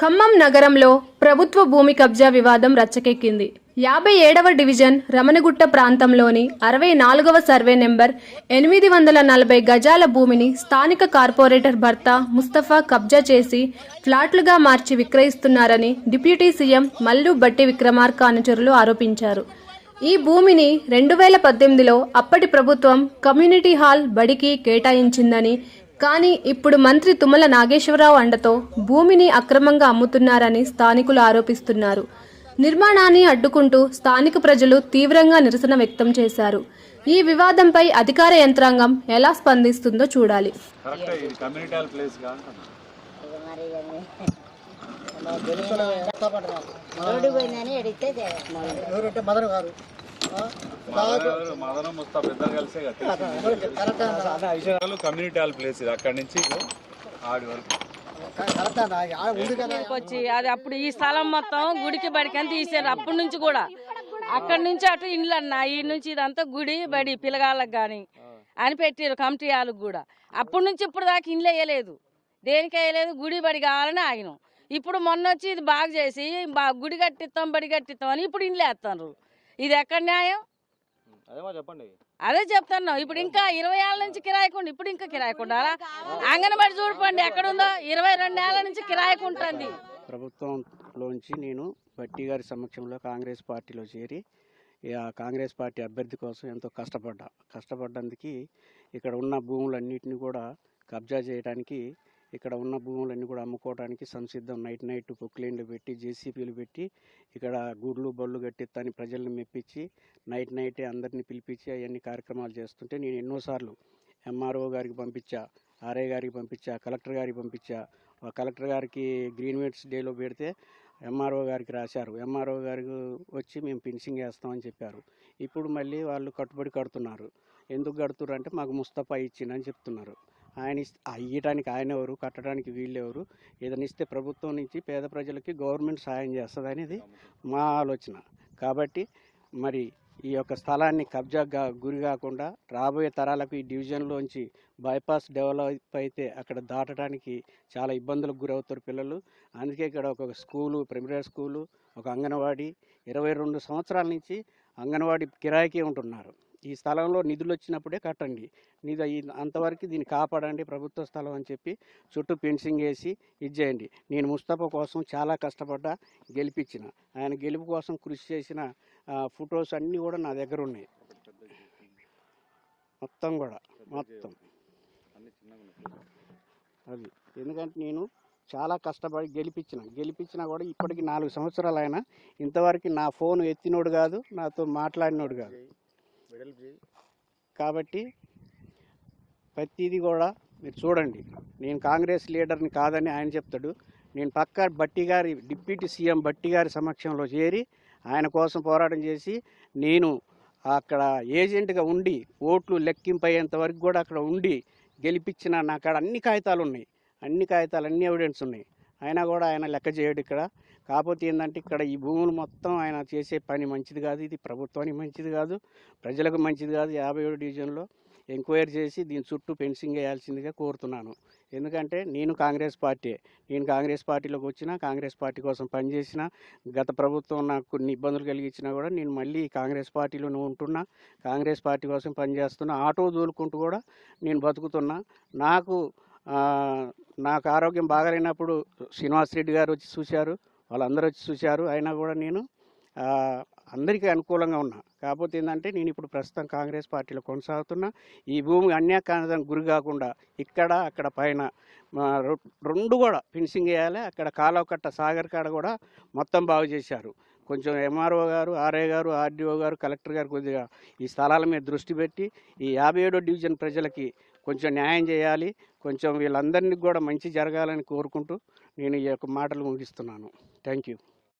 ఖమ్మం నగరంలో ప్రభుత్వ భూమి కబ్జా వివాదం రచ్చకెక్కింది. యాభై ఏడవ డివిజన్ రమణగుట్ట ప్రాంతంలోని అరవై నాలుగవ సర్వే నెంబర్ ఎనిమిది వందల నలభై గజాల భూమిని స్థానిక కార్పొరేటర్ భర్త ముస్తఫా కబ్జా చేసి ఫ్లాట్లుగా మార్చి విక్రయిస్తున్నారని డిప్యూటీ సీఎం మల్లు బట్టి విక్రమార్క అనుచరులు ఆరోపించారు. ఈ భూమిని రెండు వేల పద్దెనిమిదిలో అప్పటి ప్రభుత్వం కమ్యూనిటీ హాల్ బడికి కేటాయించిందని కానీ ఇప్పుడు మంత్రి తుమ్మల నాగేశ్వరరావు అండతో భూమిని అక్రమంగా అమ్ముతున్నారని స్థానికులు ఆరోపిస్తున్నారు. నిర్మాణాన్ని అడ్డుకుంటూ స్థానిక ప్రజలు తీవ్రంగా నిరసన వ్యక్తం చేశారు. ఈ వివాదంపై అధికార యంత్రాంగం ఎలా స్పందిస్తుందో చూడాలి. గారు. మదన- కలిసే కమ్యూనిటీ హాల్ ప్లేస్ ఇది అక్కడి నుంచి ఆడి వరకు. వచ్చి అది అప్పుడు ఈ స్థలం మొత్తం గుడికి బడికి అని తీసారు. అప్పటి నుంచి కూడా. అక్కడి నుంచి అటు ఇండ్లు అన్న ఈ నుంచి ఇదంతా గుడి బడి పిల్లగాళ్ళకి కానీ అని పెట్టారు కమిటీ వాళ్ళకి కూడా. అప్పటి నుంచి ఇప్పుడు దాకా ఇండ్లు వేయలేదు. దేనికి వేయలేదు? గుడి బడి కావాలని ఆగినాం. ఇప్పుడు మొన్న వచ్చి ఇది బాగా చేసి బా గుడి కట్టిస్తాం బడి కట్టిస్తాం అని ఇప్పుడు ఇండ్లు వేస్తున్నారు. ఇది ఎక్కడ న్యాయం? అదేమో చెప్పండి. అదే చెప్తాను ఇప్పుడు ఇంకా ఇరవై ఏళ్ళ నుంచి కిరాయికుండా ఇప్పుడు ఇంకా కిరాయికుండా అంగన్వాడి చూడపండి ఎక్కడుందో. ఇరవై రెండు ఏళ్ళ నుంచి కిరాయికుంటుంది ప్రభుత్వంలోంచి నేను భట్టి గారి సమక్షంలో కాంగ్రెస్ పార్టీలో చేరి కాంగ్రెస్ పార్టీ అభ్యర్థి కోసం ఎంతో కష్టపడ్డా. కష్టపడ్డందుకు ఇక్కడ ఉన్న భూములన్నిటిని కూడా కబ్జా చేయడానికి ఇక్కడ ఉన్న భూములన్నీ కూడా అమ్ముకోవడానికి సంసిద్ధం. నైట్ నైట్ పొక్లైన్లు పెట్టి జేసీపీలు పెట్టి ఇక్కడ గుడ్లు బళ్ళు కట్టిస్తాని ప్రజల్ని మెప్పించి నైట్ నైటే అందరినీ పిలిపించి అవన్నీ కార్యక్రమాలు చేస్తుంటే నేను ఎన్నోసార్లు ఎంఆర్ఓ గారికి పంపించా ఆర్ఐ గారికి పంపించా కలెక్టర్ గారికి పంపించా. కలెక్టర్ గారికి గ్రీన్ డేలో పెడితే ఎంఆర్ఓ గారికి రాశారు. ఎంఆర్ఓ గారికి వచ్చి మేము ఫినిషింగ్ వేస్తామని చెప్పారు. ఇప్పుడు మళ్ళీ వాళ్ళు కట్టుబడి కడుతున్నారు. ఎందుకు కడుతున్నారు అంటే మాకు ముస్తఫా ఇచ్చిందని చెప్తున్నారు. ఆయన ఇవ్వడానికి ఆయన ఎవరు కట్టడానికి వీళ్ళు ఎవరు ఏదైనా ఇస్తే ప్రభుత్వం నుంచి పేద ప్రజలకి గవర్నమెంట్ సాయం చేస్తుంది అనేది మా ఆలోచన. కాబట్టి మరి ఈ యొక్క స్థలాన్ని కబ్జాగా గురి కాకుండా రాబోయే తరాలకు ఈ డివిజన్లోంచి బైపాస్ డెవలప్ అయితే అక్కడ దాటడానికి చాలా ఇబ్బందులకు గురవుతారు పిల్లలు. అందుకే ఇక్కడ ఒక స్కూలు ప్రైమరీ స్కూలు ఒక అంగన్వాడీ ఇరవై రెండు సంవత్సరాల నుంచి అంగన్వాడీ కిరాయికే ఉంటున్నారు. ఈ స్థలంలో నిధులు వచ్చినప్పుడే కట్టండి. నిధు అంతవరకు దీన్ని కాపాడండి ప్రభుత్వ స్థలం అని చెప్పి చుట్టూ ఫెన్సింగ్ వేసి ఇది చేయండి. నేను ముస్తఫా కోసం చాలా కష్టపడ్డా గెలిపించిన ఆయన గెలుపు కోసం కృషి చేసిన ఫొటోస్ అన్నీ కూడా నా దగ్గర ఉన్నాయి. మొత్తం కూడా మొత్తం. అది. ఎందుకంటే నేను చాలా కష్టపడి గెలిపించిన గెలిపించినా కూడా ఇప్పటికి నాలుగు సంవత్సరాలు ఆయన. ఇంతవరకు నా ఫోన్ ఎత్తినోడు కాదు నాతో మాట్లాడినోడు కాదు. కాబట్టి ప్రతిదీ కూడా మీరు చూడండి. నేను కాంగ్రెస్ లీడర్ని కాదని ఆయన చెప్తాడు. నేను పక్క బట్టి గారి డిప్యూటీ సీఎం బట్టి గారి సమక్షంలో చేరి ఆయన కోసం పోరాటం చేసి నేను అక్కడ ఏజెంట్గా ఉండి ఓట్లు లెక్కింపు అయ్యేంత వరకు కూడా అక్కడ ఉండి గెలిపించిన నా కాడ అన్ని కాగితాలు ఉన్నాయి. అన్ని కాగితాలు అన్ని ఎవిడెన్స్ ఉన్నాయి. అయినా కూడా ఆయన లెక్క చేయడు ఇక్కడ. కాకపోతే ఏంటంటే ఇక్కడ ఈ భూములు మొత్తం ఆయన చేసే పని మంచిది కాదు. ఇది ప్రభుత్వానికి మంచిది కాదు. ప్రజలకు మంచిది కాదు. యాభై ఏడు డివిజన్లో ఎంక్వైరీ చేసి దీని చుట్టూ ఫెన్సింగ్ వేయాల్సిందిగా కోరుతున్నాను. ఎందుకంటే నేను కాంగ్రెస్ పార్టీ. నేను కాంగ్రెస్ పార్టీలోకి వచ్చిన కాంగ్రెస్ పార్టీ కోసం పనిచేసిన గత ప్రభుత్వం నాకు కొన్ని ఇబ్బందులు కలిగించినా కూడా నేను మళ్ళీ కాంగ్రెస్ పార్టీలోనే ఉంటున్నా. కాంగ్రెస్ పార్టీ కోసం పనిచేస్తున్నా. ఆటో దూలుకుంటూ కూడా నేను బతుకుతున్నా. నాకు నాకు ఆరోగ్యం బాగాలేనప్పుడు శ్రీనివాస్ రెడ్డి గారు వచ్చి చూశారు వాళ్ళందరూ వచ్చి చూశారు. అయినా కూడా నేను అందరికీ అనుకూలంగా ఉన్నా. కాకపోతే ఏంటంటే నేను ఇప్పుడు ప్రస్తుతం కాంగ్రెస్ పార్టీలో కొనసాగుతున్నా. ఈ భూమి అన్యాకాంతం గురి కాకుండా ఇక్కడ అక్కడ పైన రొ- రెండు కూడా ఫినిషింగ్ వేయాలి. అక్కడ కాలవకట్ట సాగర్ కాడ కూడా మొత్తం బాగు చేశారు. కొంచెం ఎంఆర్ఓ గారు ఆర్ఏ గారు ఆర్డీఓ గారు కలెక్టర్ గారు కొద్దిగా ఈ స్థలాల మీద దృష్టి పెట్టి ఈ యాభై ఏడో డివిజన్ ప్రజలకి కొంచెం న్యాయం చేయాలి. కొంచెం వీళ్ళందరినీ కూడా మంచి జరగాలని కోరుకుంటూ నేను ఈ యొక్క మాటలు ముగిస్తున్నాను. Thank you